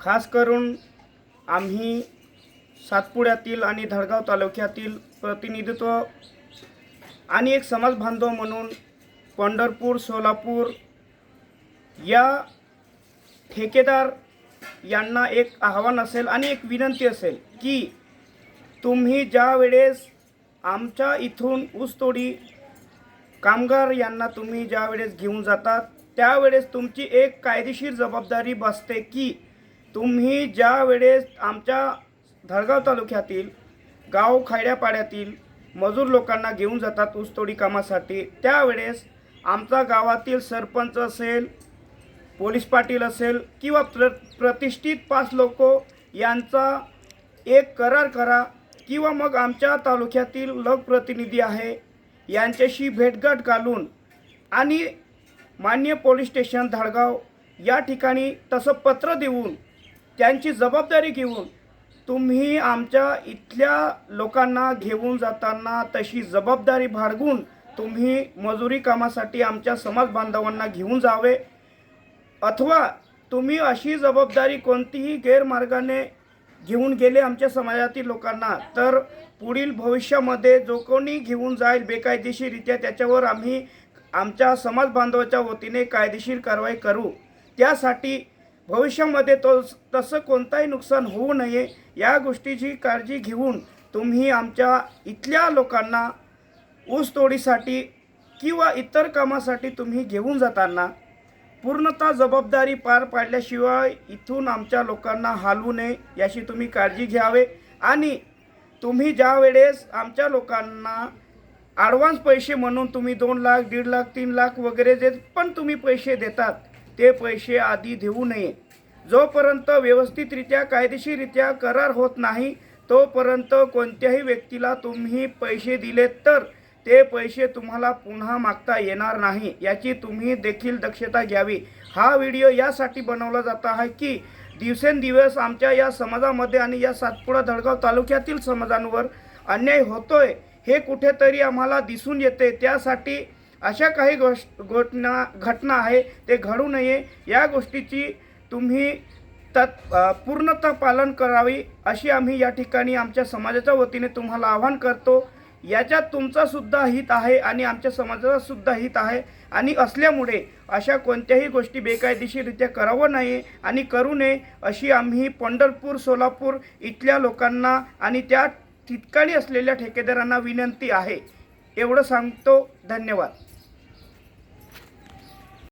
खास करून आम्ही सातपुड्यातील आणि धडगाव तालुक्यातील प्रतिनिधित्व आणि एक समाज बांधव म्हणून पंढरपूर सोलापूर या ठेकेदार यांना एक आव्हान असेल आणि एक विनंती असेल की तुम्ही ज्या वेळेस आमच्या इथून ऊसतोडी कामगार यांना तुम्ही ज्या वेळेस घेऊन जातात त्यावेळेस तुमची एक कायदेशीर जबाबदारी बसते की तुम्ही ज्या वेळेस आमच्या धडगाव तालुक्यातील गाव खेड्यापाड्यातील मजूर लोकांना घेऊन जातात ऊसतोडी कामासाठी त्यावेळेस आमचा गावातील सरपंच असेल पोलीस पाटील असेल किंवा प्र प्रतिष्ठित पाच लोक यांचा एक करार करा किंवा मग आमच्या तालुक्यातील लोकप्रतिनिधी आहे यांच्याशी भेटगाठ घालून आणि मान्य पोलीस स्टेशन धाडगाव या ठिकाणी तसं पत्र देऊन त्यांची जबाबदारी घेऊन तुम्ही आमच्या इथल्या लोकांना घेऊन जाताना तशी जबाबदारी बाळगून तुम्ही मजुरी कामासाठी आमच्या समाज बांधवांना घेऊन जावे. अथवा तुम्ही अशी जबाबदारी कोणतीही गैरमार्गाने घेऊन गेले आमच्या समाजातील लोकांना तर पुढील भविष्यामध्ये जो कोणी घेऊन जाईल बेकायदेशीररित्या त्याच्यावर आम्ही आमच्या समाज बांधवाच्या वतीने कायदेशीर कारवाई करू. त्यासाठी भविष्यामध्ये तो तसं कोणताही नुकसान होऊ नये या गोष्टीची काळजी घेऊन तुम्ही आमच्या इथल्या लोकांना ऊसतोडीसाठी किंवा इतर कामासाठी तुम्ही घेऊन जाताना पूर्णतः जबाबदारी पार पाडल्याशिवाय इथून आमच्या लोकांना हलवू नये याची तुम्ही काळजी घ्यावे. आणि तुम्ही ज्या वेळेस आमच्या लोकांना ॲडव्हान्स पैसे म्हणून तुम्ही दोन लाख दीड लाख तीन लाख वगैरे जे पण तुम्ही पैसे देतात ते पैसे आधी देऊ नये. जोपर्यंत व्यवस्थितरित्या कायदेशीररित्या करार होत नाही तोपर्यंत कोणत्याही व्यक्तीला तुम्ही पैसे दिलेत तर ते पैसे तुम्हाला पुन्हा मागता येणार नाही याची तुम्ही देखील दक्षता घ्यावी. हा व्हिडिओ यासाठी बनवला जात आहे की दिवसेंदिवस आमच्या या समाजामध्ये आणि या सातपुडा धडगाव तालुक्यातील समाजांवर अन्याय होतोय हे कुठेतरी आम्हाला दिसून येते. त्यासाठी अशा काही गोष घटना घटना आहे ते घडू नये. या गोष्टीची तुम्ही तत् पूर्णतः पालन करावी अशी आम्ही या ठिकाणी आमच्या समाजाच्या वतीने तुम्हाला आवाहन करतो. याच्यात तुमचासुद्धा हित आहे आणि आमच्या समाजाचासुद्धा हित आहे. आणि असल्यामुळे अशा कोणत्याही गोष्टी बेकायदेशीररित्या करावं नाही आणि करू नये अशी आम्ही पंढरपूर सोलापूर इथल्या लोकांना आणि त्या ठिकाणी असलेल्या ठेकेदारांना विनंती आहे. एवढं सांगतो. धन्यवाद.